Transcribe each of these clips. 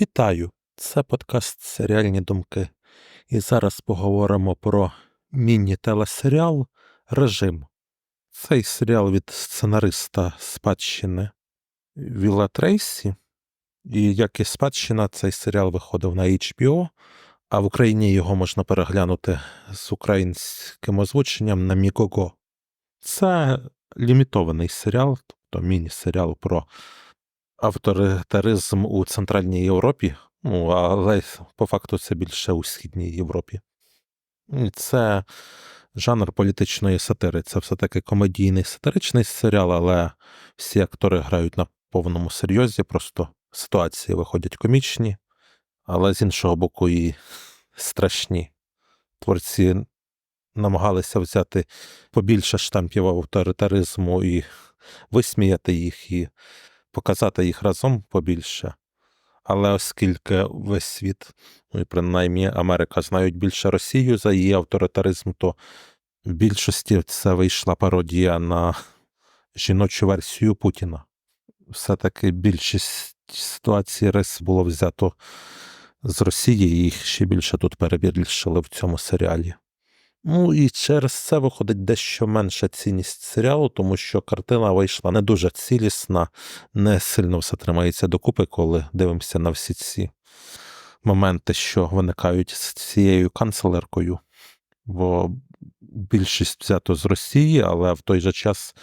Вітаю! Це подкаст Серіальні думки. І зараз поговоримо про міні-телесеріал Режим. Цей серіал від сценариста спадщини Віла Трейсі. І як і спадщина, цей серіал виходив на HBO, а в Україні його можна переглянути з українським озвученням на Мігого. Це лімітований серіал, тобто міні-серіал про авторитаризм у Центральній Європі, ну, але по факту це більше у Східній Європі. Це жанр політичної сатири. Це все-таки комедійний сатиричний серіал, але всі актори грають на повному серйозі, просто ситуації виходять комічні, але з іншого боку, і страшні. Творці намагалися взяти побільше штампів авторитаризму і висміяти їх, і показати їх разом побільше. Але оскільки весь світ, ну і принаймні Америка, знають більше Росію за її авторитаризм, то в більшості це вийшла пародія на жіночу версію Путіна. Все-таки більшість ситуацій рис було взято з Росії, їх ще більше тут перебільшили в цьому серіалі. Ну і через це виходить дещо менша цінність серіалу, тому що картина вийшла не дуже цілісна, не сильно все тримається докупи, коли дивимося на всі ці моменти, що виникають з цією канцлеркою. Бо більшість взято з Росії, але в той же час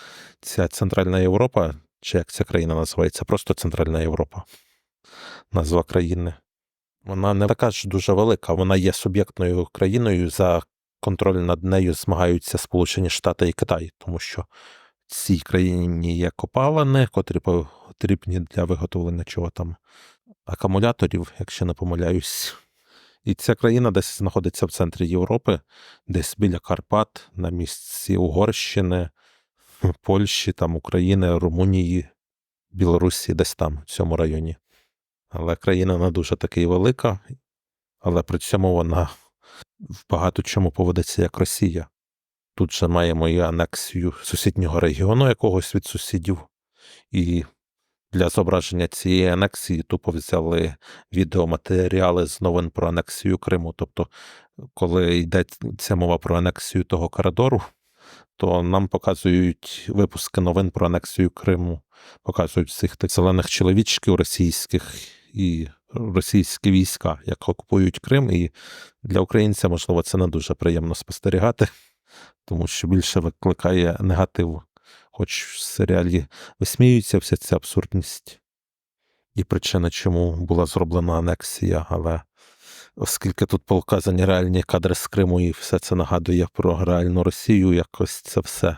ця Центральна Європа, чи як ця країна називається, просто Центральна Європа, назва країни. Вона не така ж дуже велика, вона є суб'єктною країною за контроль над нею змагаються Сполучені Штати і Китай, тому що цій країні є копалини, котрі потрібні для виготовлення чого там акумуляторів, якщо не помиляюсь. І ця країна десь знаходиться в центрі Європи, десь біля Карпат, на місці Угорщини, Польщі, там України, Румунії, Білорусі, десь там, в цьому районі. Але країна не дуже таки велика, але при цьому вона в багато чому поводиться як Росія. Тут же маємо і анексію сусіднього регіону якогось від сусідів, і для зображення цієї анексії тупо взяли відеоматеріали з новин про анексію Криму. Тобто, коли йдеться мова про анексію того коридору, то нам показують випуски новин про анексію Криму, показують цих зелених чоловічків російських і російські війська, як окупують Крим, і для українця, можливо, це не дуже приємно спостерігати, тому що більше викликає негатив, хоч в серіалі висміюється вся ця абсурдність і причина, чому була зроблена анексія, але оскільки тут показані реальні кадри з Криму, і все це нагадує про реальну Росію, якось це все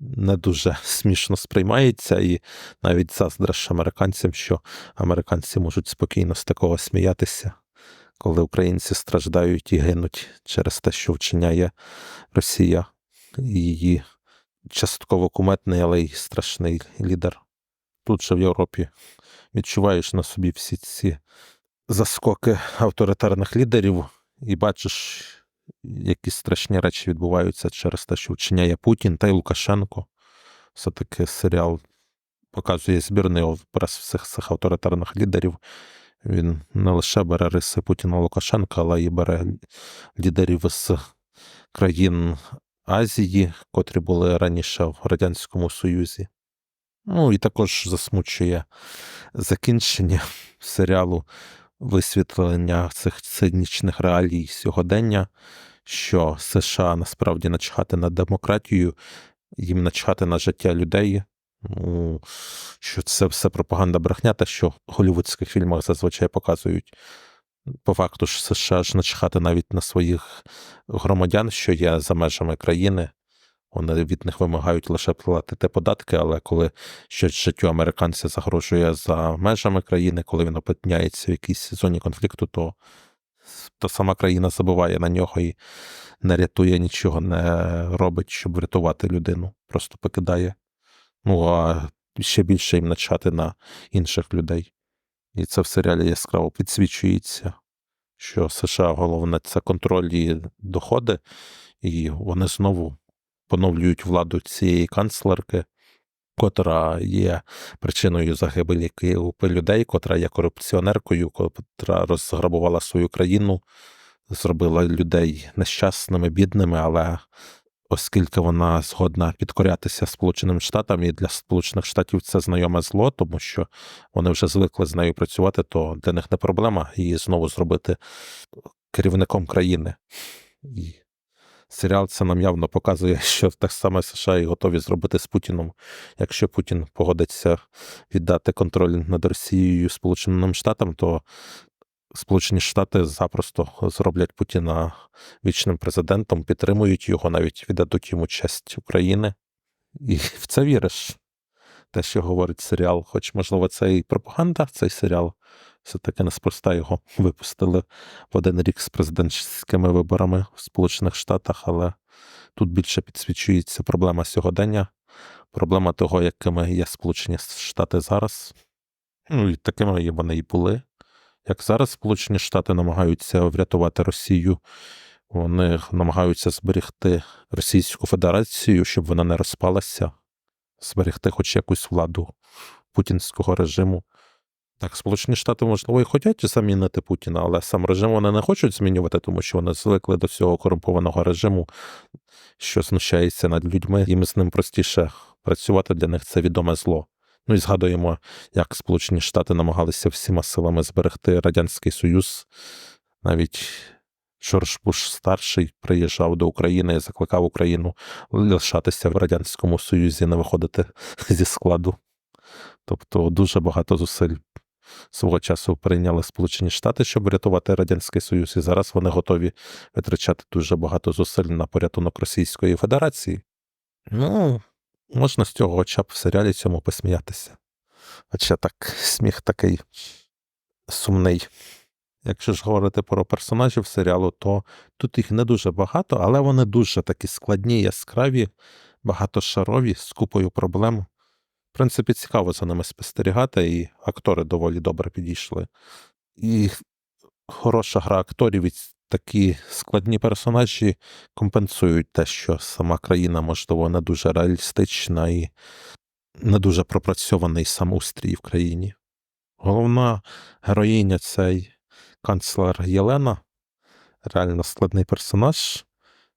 не дуже смішно сприймається, і навіть заздраш американцям, що американці можуть спокійно з такого сміятися, коли українці страждають і гинуть через те, що вчиняє Росія і її частково куметний, але й страшний лідер. Тут же в Європі відчуваєш на собі всі ці заскоки авторитарних лідерів і бачиш якісь страшні речі відбуваються через те, що вчиняє Путін та й Лукашенко. Все-таки серіал показує збірний образ всіх цих авторитарних лідерів. Він не лише бере риси Путіна Лукашенка, але й бере лідерів з країн Азії, котрі були раніше в Радянському Союзі. Ну і також засмучує закінчення серіалу висвітлення цих цинічних реалій сьогодення, що США насправді начхати на демократію, їм начхати на життя людей. Ну, що це все пропаганда брехня, те, що в голівудських фільмах зазвичай показують. По факту ж США ж начхати навіть на своїх громадян, що є за межами країни. Вони від них вимагають лише платити податки, але коли щось життю американця загрожує за межами країни, коли він опиняється в якійсь зоні конфлікту, то та сама країна забуває на нього і не рятує нічого, не робить, щоб врятувати людину, просто покидає. Ну а ще більше їм начати на інших людей. І це в серіалі яскраво підсвічується, що США головне це контроль і доходи, і вони знову поновлюють владу цієї канцлерки, котра є причиною загибелі купи людей, котра є корупціонеркою, котра розграбувала свою країну, зробила людей нещасними, бідними, але оскільки вона згодна підкорятися Сполученим Штатам, і для Сполучених Штатів це знайоме зло, тому що вони вже звикли з нею працювати, то для них не проблема її знову зробити керівником країни. Серіал це нам явно показує, що так само США і готові зробити з Путіном, якщо Путін погодиться віддати контроль над Росією Сполученим Штатам, то Сполучені Штати запросто зроблять Путіна вічним президентом, підтримують його, навіть віддадуть йому честь України. І в це віриш. Те, що говорить серіал, хоч, можливо, це і пропаганда, цей серіал. Все-таки неспроста його випустили в один рік з президентськими виборами в Сполучених Штатах, але тут більше підсвічується проблема сьогодення, проблема того, якими є Сполучені Штати зараз. Ну і такими вони і були. Як зараз Сполучені Штати намагаються врятувати Росію, вони намагаються зберегти Російську Федерацію, щоб вона не розпалася, зберегти хоч якусь владу путінського режиму. Так, Сполучені Штати, можливо, і хочуть замінити Путіна, але сам режим вони не хочуть змінювати, тому що вони звикли до цього корумпованого режиму, що знущається над людьми, їм з ним простіше працювати для них це відоме зло. Ну і згадуємо, як Сполучені Штати намагалися всіма силами зберегти Радянський Союз. Навіть Джордж Буш старший приїжджав до України і закликав Україну лишатися в Радянському Союзі, не виходити зі складу. Тобто дуже багато зусиль свого часу прийняли Сполучені Штати, щоб врятувати Радянський Союз, і зараз вони готові витрачати дуже багато зусиль на порятунок Російської Федерації. Ну, можна з цього хоча б в серіалі цьому посміятися. Хоча так, сміх такий сумний. Якщо ж говорити про персонажів серіалу, то тут їх не дуже багато, але вони дуже такі складні, яскраві, багатошарові, з купою проблем. Принципі, цікаво за ними спостерігати, і актори доволі добре підійшли. І хороша гра акторів і такі складні персонажі компенсують те, що сама країна, можливо, не дуже реалістична і не дуже пропрацьований сам устрій в країні. Головна героїня цей канцлер Єлена, реально складний персонаж,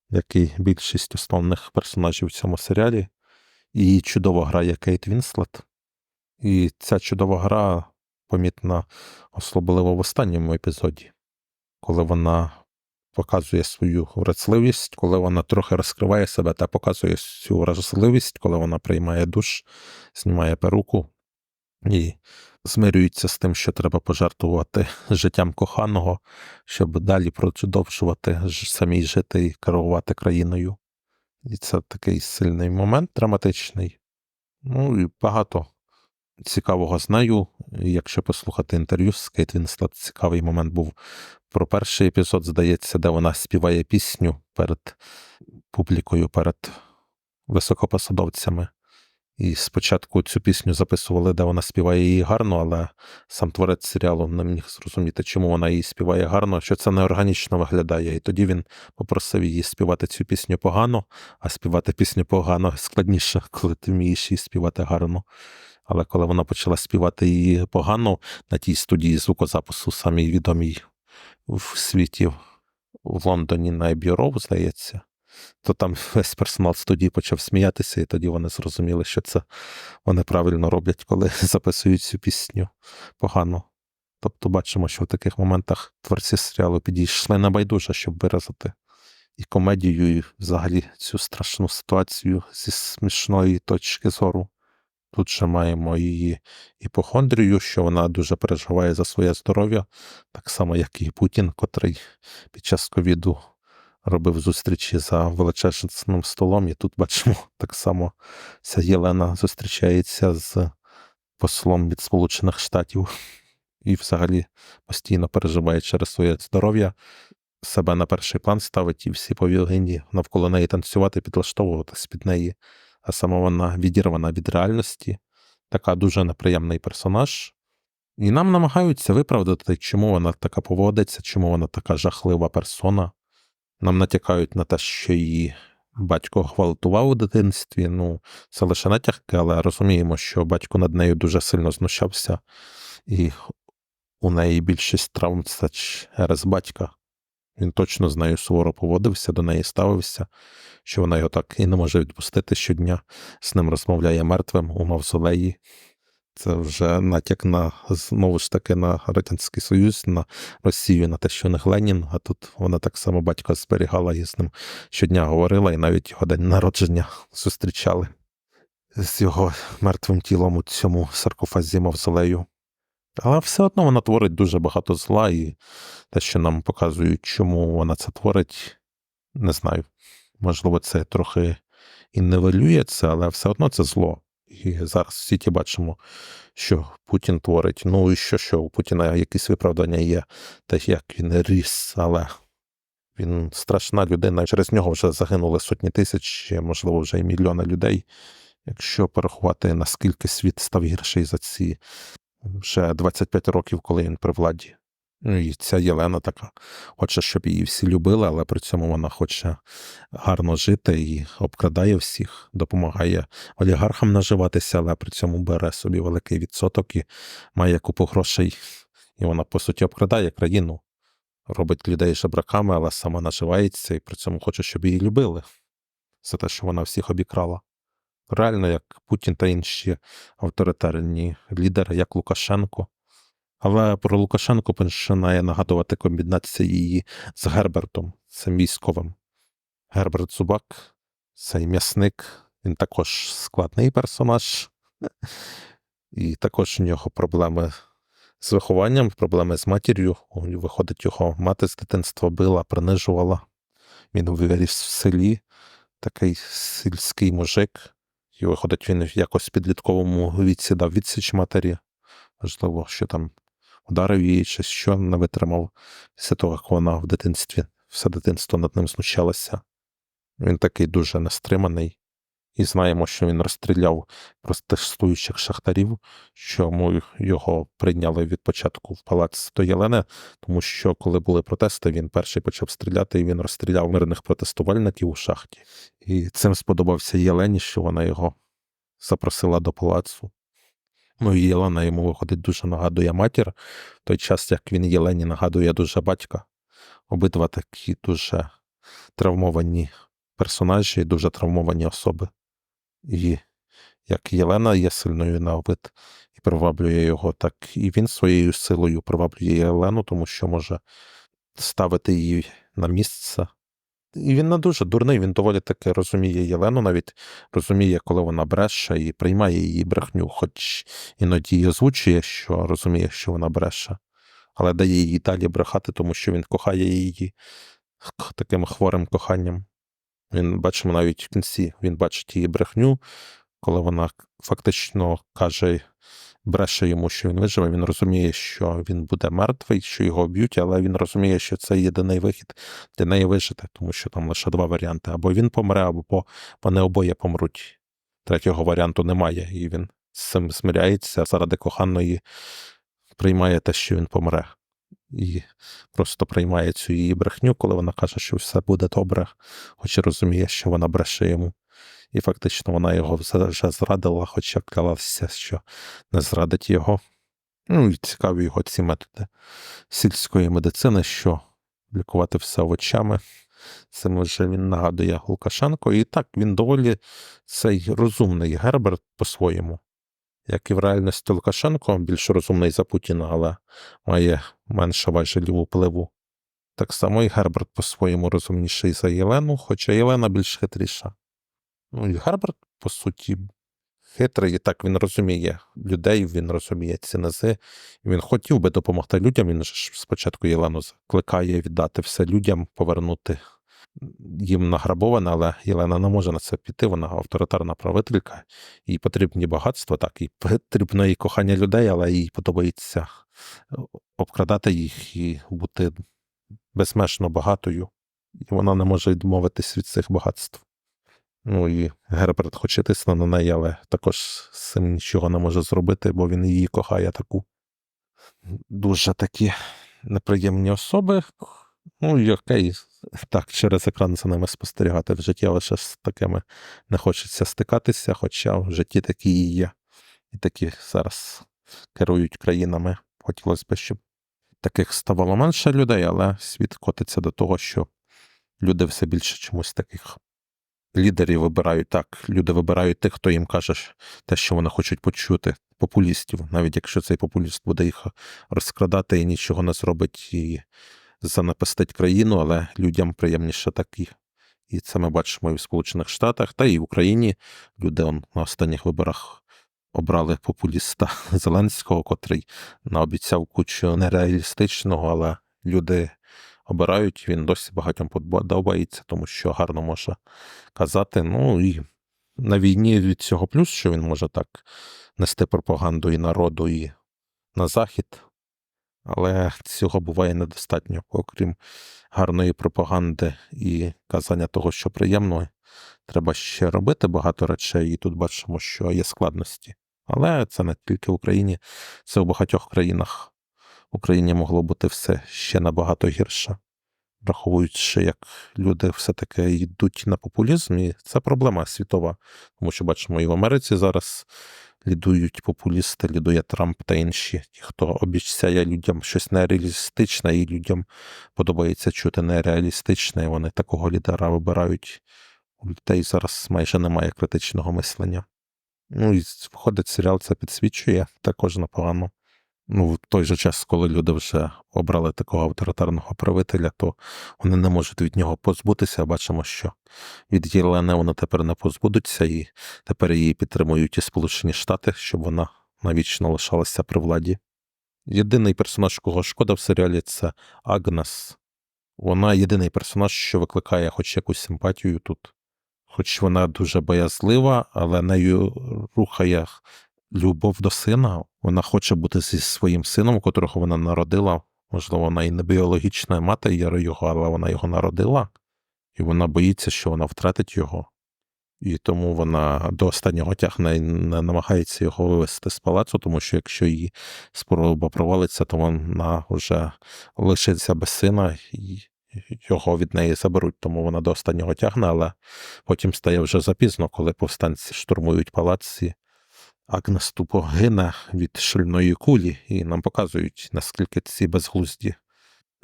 який більшість основних персонажів в цьому серіалі. І чудово грає Кейт Вінслет. І ця чудова гра помітна особливо в останньому епізоді, коли вона показує свою вразливість, коли вона трохи розкриває себе та показує цю вразливість, коли вона приймає душ, знімає перуку і змирюється з тим, що треба пожертвувати життям коханого, щоб далі продовжувати самій жити і керувати країною. І це такий сильний момент драматичний. Ну і багато цікавого знаю. Якщо послухати інтерв'ю з Кейт Вінслет, цікавий момент був про перший епізод, здається, де вона співає пісню перед публікою, перед високопосадовцями. І спочатку цю пісню записували, де вона співає її гарно, але сам творець серіалу не міг зрозуміти, чому вона її співає гарно, що це неорганічно виглядає. І тоді він попросив її співати цю пісню погано, а співати пісню погано складніше, коли ти вмієш її співати гарно. Але коли вона почала співати її погано на тій студії звукозапису, самій відомій в світі в Лондоні на Бюро, здається, то там весь персонал студії почав сміятися, і тоді вони зрозуміли, що це вони правильно роблять, коли записують цю пісню погано. Тобто бачимо, що в таких моментах творці серіалу підійшли на байдуже, щоб виразити і комедію, і взагалі цю страшну ситуацію зі смішної точки зору. Тут же маємо її іпохондрію, що вона дуже переживає за своє здоров'я, так само, як і Путін, котрий під час ковіду робив зустрічі за величезним столом. І тут бачимо так само ця Єлена зустрічається з послом від Сполучених Штатів і взагалі постійно переживає через своє здоров'я, себе на перший план ставить і всі повинні навколо неї танцювати, підлаштовуватись під неї а сама вона відірвана від реальності, така дуже неприємний персонаж. І нам намагаються виправдати, чому вона така поводиться, чому вона така жахлива персона. Нам натякають на те, що її батько гвалтував у дитинстві. Ну, це лише натягки, але розуміємо, що батько над нею дуже сильно знущався, і у неї більшість травм це через батька. Він точно з нею суворо поводився, до неї ставився, що вона його так і не може відпустити щодня, з ним розмовляє мертвим у мавзолеї. Це вже натяк на знову ж таки на Радянський Союз, на Росію, на те, що не Ленін, а тут вона так само батька зберігала і з ним щодня говорила, і навіть його день народження зустрічали з його мертвим тілом у цьому саркофазі мавзолею. Але все одно вона творить дуже багато зла, і те, що нам показують, чому вона це творить, не знаю. Можливо, це трохи і нивелює це, але все одно це зло. І зараз в світі бачимо, що Путін творить. Ну і що, що у Путіна якісь виправдання є, те, як він ріс, але він страшна людина. Через нього вже загинули сотні тисяч, можливо, вже і мільйони людей. Якщо порахувати, наскільки світ став гірший за ці вже 25 років, коли він при владі. Ну і ця Єлена така хоче, щоб її всі любили, але при цьому вона хоче гарно жити і обкрадає всіх, допомагає олігархам наживатися, але при цьому бере собі великий відсоток і має купу грошей. І вона, по суті, обкрадає країну, робить людей жебраками, але сама наживається і при цьому хоче, щоб її любили за те, що вона всіх обікрала. Реально, як Путін та інші авторитарні лідери, як Лукашенко. Але про Лукашенко починає нагадувати комбінація її з Гербертом, цим військовим. Герберт Зубак, цей м'ясник, він також складний персонаж, і також у нього проблеми з вихованням, проблеми з матір'ю. Виходить, його мати з дитинства била, принижувала. Він виріс в селі, такий сільський мужик. І виходить, він якось в підлітковому віці дав відсіч матері. Можливо, що там ударив її, чи що не витримав після того, як вона в дитинстві, все дитинство над ним знущалося. Він такий дуже нестриманий. І знаємо, що він розстріляв протестуючих шахтарів, чому його прийняли від початку в палац до Єлени, тому що коли були протести, він перший почав стріляти, і він розстріляв мирних протестувальників у шахті. І цим сподобався Єлені, що вона його запросила до палацу. Ну Єлена йому виходить дуже нагадує матір, в той час, як він Єлені нагадує дуже батька. Обидва такі дуже травмовані персонажі, дуже травмовані особи. І як Єлена є сильною на вид і приваблює його, так і він своєю силою приваблює Єлену, тому що може ставити її на місце. І він не дуже дурний, він доволі таки розуміє Єлену, навіть розуміє, коли вона бреше і приймає її брехню, хоч іноді і озвучує, що розуміє, що вона бреше, але дає їй далі брехати, тому що він кохає її таким хворим коханням. Він бачимо навіть в кінці, він бачить її брехню, коли вона фактично каже, бреше йому, що він виживе. Він розуміє, що він буде мертвий, що його б'ють, але він розуміє, що це єдиний вихід для неї вижити, тому що там лише два варіанти: або він помре, або вони обоє помруть. Третього варіанту немає, і він з цим змиряється заради коханої, приймає те, що він помре. І просто приймає цю її брехню, коли вона каже, що все буде добре, хоч і розуміє, що вона бреше йому. І фактично вона його вже зрадила, хоча клялася, що не зрадить його. Ну і цікаві його ці методи сільської медицини, що лікувати все очами. Цим вже він нагадує Лукашенко. І так, він доволі цей розумний Герберт по-своєму. Як і в реальності Лукашенко, більш розумний за Путіна, але має менше важелів впливу. Так само і Герберт по-своєму розумніший за Єлену, хоча Єлена більш хитріша. Ну і Герберт, по суті, хитрий, і так він розуміє людей, він розуміє ці нази. Він хотів би допомогти людям. Він ж спочатку Єлену закликає віддати все людям, повернути їм награбоване, але Єлена не може на це піти. Вона авторитарна правителька, їй потрібні багатства, так, і потрібно і кохання людей, але їй подобається обкрадати їх і бути безмежно багатою. І вона не може відмовитись від цих багатств. Ну і Герберт хоче тисне на неї, але також з нічого не може зробити, бо він її кохає таку. Дуже такі неприємні особи. Ну і окей, так через екран за ними спостерігати в житті, ще з такими не хочеться стикатися, хоча в житті такі і є. І такі зараз керують країнами. Хотілося б, щоб таких ставало менше людей, але світ котиться до того, що люди все більше чомусь таких лідерів вибирають так. Люди вибирають тих, хто їм каже те, що вони хочуть почути. Популістів, навіть якщо цей популіст буде їх розкрадати і нічого не зробить і занапастить країну, але людям приємніше такі. І це ми бачимо і в Сполучених Штатах, та і в Україні. Люди он, на останніх виборах обрали популіста Зеленського, котрий наобіцяв кучу нереалістичного, але люди обирають, він досі багатьом подобається, тому що гарно може казати. Ну і на війні від цього плюс, що він може так нести пропаганду і народу, і на захід. Але цього буває недостатньо, окрім гарної пропаганди і казання того, що приємно, треба ще робити багато речей, і тут бачимо, що є складності. Але це не тільки в Україні, це в багатьох країнах. Україні могло бути все ще набагато гірше, враховуючи, як люди все-таки йдуть на популізм, і це проблема світова. Тому що бачимо, і в Америці зараз лідують популісти, лідує Трамп та інші, ті, хто обіцяє людям щось нереалістичне, і людям подобається чути нереалістичне, і вони такого лідера вибирають. У людей зараз майже немає критичного мислення. Ну і виходить, серіал це підсвічує також непогано. Ну, в той же час, коли люди вже обрали такого авторитарного правителя, то вони не можуть від нього позбутися. Бачимо, що від Єлени вони тепер не позбудуться, і тепер її підтримують і Сполучені Штати, щоб вона навічно лишалася при владі. Єдиний персонаж, кого шкода в серіалі, це Агнес. Вона єдиний персонаж, що викликає хоч якусь симпатію тут. Хоч вона дуже боязлива, але нею рухає любов до сина. Вона хоче бути зі своїм сином, котрого вона народила. Можливо, вона і не біологічна мати його, але вона його народила, і вона боїться, що вона втратить його. І тому вона до останнього тягне і не намагається його вивести з палацу, тому що якщо її спроба провалиться, то вона вже лишиться без сина і його від неї заберуть, тому вона до останнього тягне, але потім стає вже запізно, коли повстанці штурмують палаці. Агнес тупо гине від шальної кулі, і нам показують, наскільки ці безглузді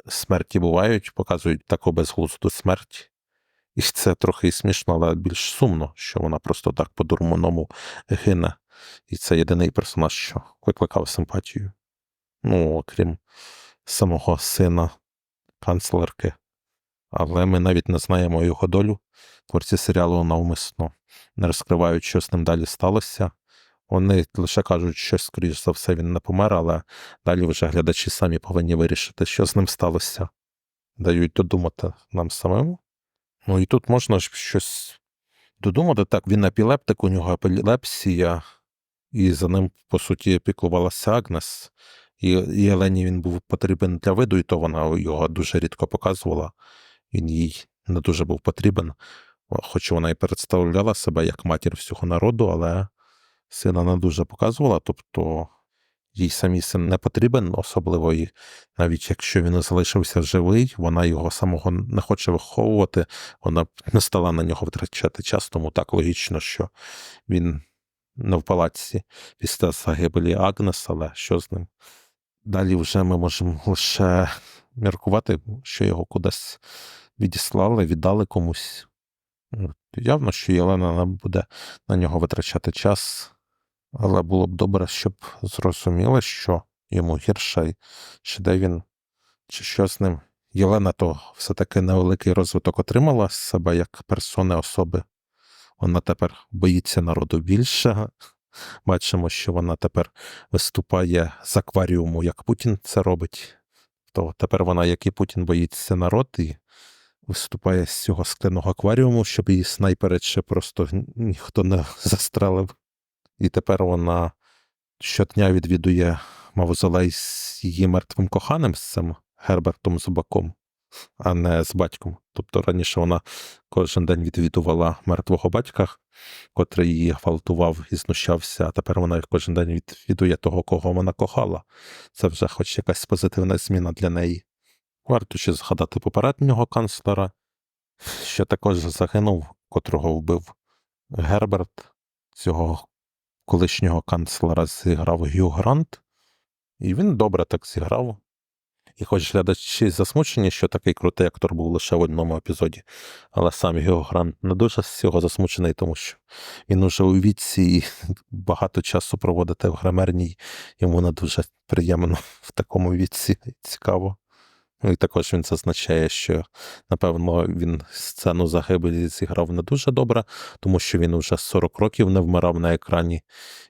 смерті бувають, показують таку безглузду смерть. І це трохи смішно, але більш сумно, що вона просто так по-дурманому гине. І це єдиний персонаж, що викликав симпатію. Ну, окрім самого сина канцлерки. Але ми навіть не знаємо його долю. Творці серіалу навмисно не розкривають, що з ним далі сталося. Вони лише кажуть, що, скоріш за все, він не помер, але далі вже глядачі самі повинні вирішити, що з ним сталося. Дають додумати нам самому. Ну і тут можна ж щось додумати. Так, він епілептик, у нього епілепсія, і за ним, по суті, піклувалася Агнес. І, і Елені він був потрібен для виду, і то вона його дуже рідко показувала. Він їй не дуже був потрібен, хоч вона і представляла себе як матір всього народу, але сина не дуже показувала, тобто їй самій син не потрібен, особливо і навіть якщо він залишився живий, вона його самого не хоче виховувати, вона б не стала на нього витрачати час, тому так логічно, що він не в палаці після загибелі Агнес, але що з ним? Далі вже ми можемо лише міркувати, що його кудись відіслали, віддали комусь. Явно, що Єлена не буде на нього витрачати час, але було б добре, щоб зрозуміли, що йому гірше, чи де він, чи що з ним. Єлена то все-таки невеликий розвиток отримала з себе як персони особи. Вона тепер боїться народу більше. Бачимо, що вона тепер виступає з акваріуму, як Путін це робить. То тепер вона, як і Путін, боїться народ і виступає з цього скляного акваріуму, щоб її снайпери ще просто ніхто не застрелив. І тепер вона щодня відвідує мавзолей з її мертвим коханим, з цим Гербертом Зубаком, а не з батьком. Тобто раніше вона кожен день відвідувала мертвого батька, котрий її гвалтував і знущався, а тепер вона кожен день відвідує того, кого вона кохала. Це вже хоч якась позитивна зміна для неї. Варто ще згадати попереднього канцлера, що також загинув, котрого вбив Герберт, цього колишнього канцлера зіграв Гью Грант, і він добре так зіграв. І хоч глядачі засмучені, що такий крутий актор був лише в одному епізоді, але сам Гью Грант не дуже з цього засмучений, тому що він уже у віці і багато часу проводити в гримерній, йому не дуже приємно в такому віці цікаво. Ну і також він зазначає, що напевно він сцену загибелі зіграв не дуже добре, тому що він вже 40 років не вмирав на екрані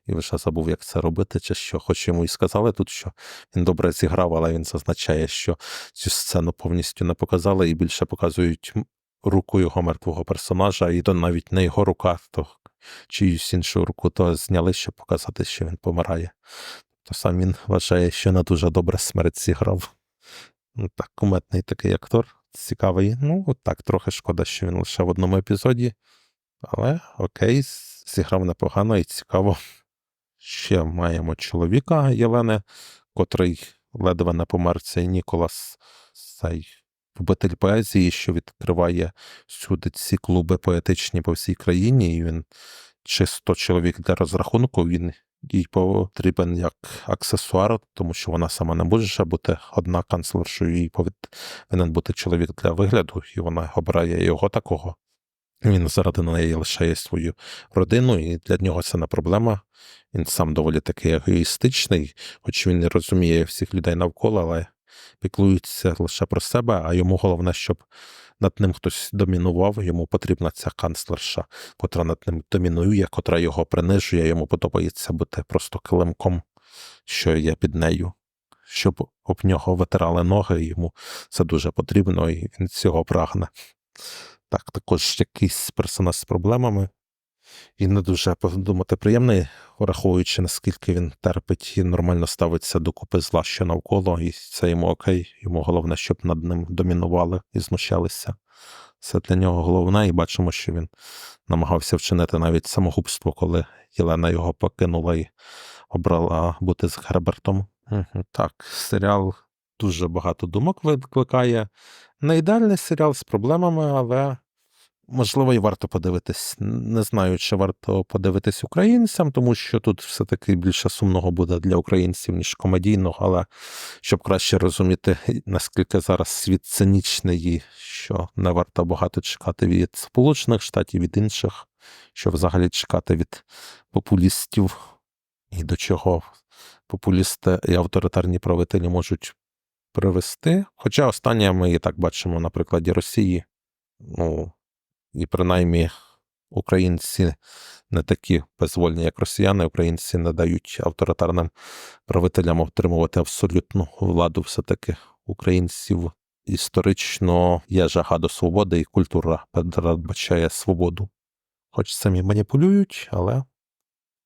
і вже забув, як це робити, чи що. Хоч йому і сказали тут, що він добре зіграв, але він зазначає, що цю сцену повністю не показали і більше показують руку його мертвого персонажа, і то навіть не його рука, то чиюсь іншу руку, то зняли, щоб показати, що він помирає. То сам він вважає, що не дуже добре смерть зіграв. Ну, так, куметний такий актор, цікавий. Ну, от так, трохи шкода, що він лише в одному епізоді. Але окей, зіграв непогано і цікаво. Ще маємо чоловіка Єлени, котрий ледве не помер цей Ніколас, цей любитель поезії, що відкриває всюди ці клуби поетичні по всій країні, і він чисто чоловік для розрахунку, він їй потрібен як аксесуар, тому що вона сама не може бути одна канцлершою, їй повинен бути чоловік для вигляду, і вона обирає його такого. Він заради неї лишає свою родину, і для нього це не проблема. Він сам доволі такий егоїстичний, хоч він не розуміє всіх людей навколо, але піклується лише про себе, а йому головне, щоб над ним хтось домінував, йому потрібна ця канцлерша, котра над ним домінує, котра його принижує, йому подобається бути просто килимком, що є під нею. Щоб об нього витирали ноги, йому це дуже потрібно, і він цього прагне. Так, також якийсь персонаж з проблемами. І не дуже подумати приємний, враховуючи, наскільки він терпить і нормально ставиться до купи зла, що навколо, і це йому окей. Йому головне, щоб над ним домінували і знущалися. Це для нього головне, і бачимо, що він намагався вчинити навіть самогубство, коли Єлена його покинула і обрала бути з Гербертом. Так, серіал дуже багато думок викликає. Не ідеальний серіал з проблемами, але можливо і варто подивитись. Не знаю, чи варто подивитись українцям, тому що тут все-таки більше сумного буде для українців, ніж комедійного, але щоб краще розуміти, наскільки зараз світ цинічний, і що не варто багато чекати від Сполучених Штатів, від інших, що взагалі чекати від популістів, і до чого популісти і авторитарні правителі можуть привести. Хоча останнє ми і так бачимо на прикладі Росії. Ну, і принаймні українці не такі безвольні, як росіяни. Українці не дають авторитарним правителям отримувати абсолютну владу. Все-таки українців історично є жага до свободи, і культура передбачає свободу. Хоч самі маніпулюють, але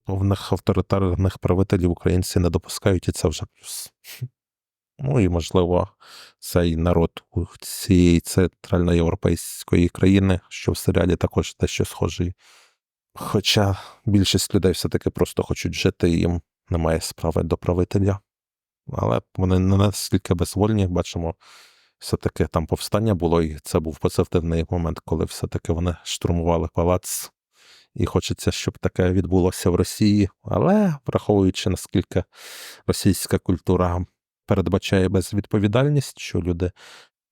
повних авторитарних правителів українці не допускають, і це вже плюс. Ну і, можливо, цей народ у цієї центральноєвропейської країни, що в серіалі також дещо схожий. Хоча більшість людей все-таки просто хочуть жити, і їм немає справи до правителя. Але вони не настільки безвольні, бачимо, все-таки там повстання було, і це був позитивний момент, коли все-таки вони штурмували палац. І хочеться, щоб таке відбулося в Росії. Але враховуючи, наскільки російська культура передбачає безвідповідальність, що люди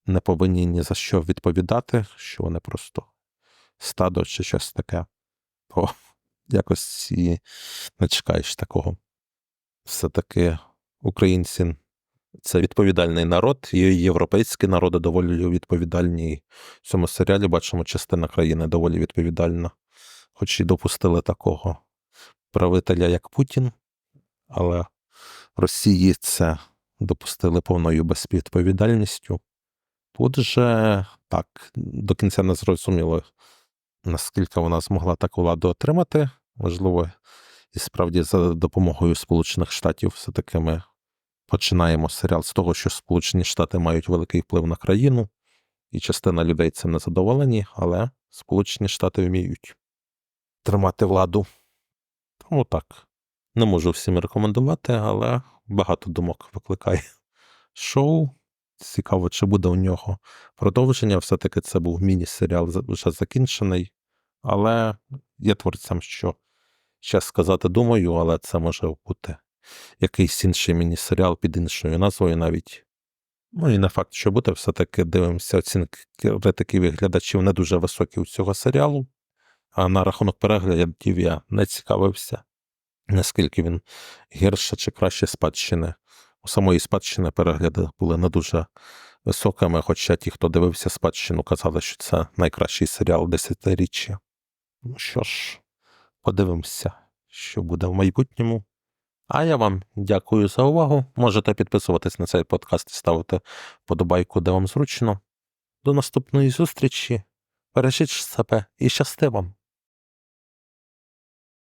не повинні ні за що відповідати, що вони просто стадо чи щось таке, то якось і не чекаєш такого. Все-таки українці це відповідальний народ, і європейські народи доволі відповідальні. І в цьому серіалі бачимо, частина країни доволі відповідальна, хоч і допустили такого правителя, як Путін, але Росії це допустили повною безвідповідальністю. Тут же так, до кінця не зрозуміло, наскільки вона змогла таку владу отримати. Можливо, і справді за допомогою Сполучених Штатів все-таки ми починаємо серіал з того, що Сполучені Штати мають великий вплив на країну, і частина людей цим не задоволені, але Сполучені Штати вміють тримати владу. Тому так. Не можу всім рекомендувати, але багато думок викликає шоу. Цікаво, чи буде у нього продовження. Все-таки це був міні-серіал вже закінчений. Але є творцям, що ще сказати думаю, але це може бути якийсь інший міні-серіал під іншою назвою навіть. Ну і не факт, що буде, все-таки дивимося, оцінки критиків і глядачів не дуже високі у цього серіалу. А на рахунок переглядів я не цікавився, наскільки він гірше чи краще спадщини. У самої спадщини перегляди були не дуже високими, хоча ті, хто дивився спадщину, казали, що це найкращий серіал десятиріччя. Ну що ж, подивимося, що буде в майбутньому. А я вам дякую за увагу. Можете підписуватись на цей подкаст і ставити подобайку, де вам зручно. До наступної зустрічі. Бережіть себе і щасти вам!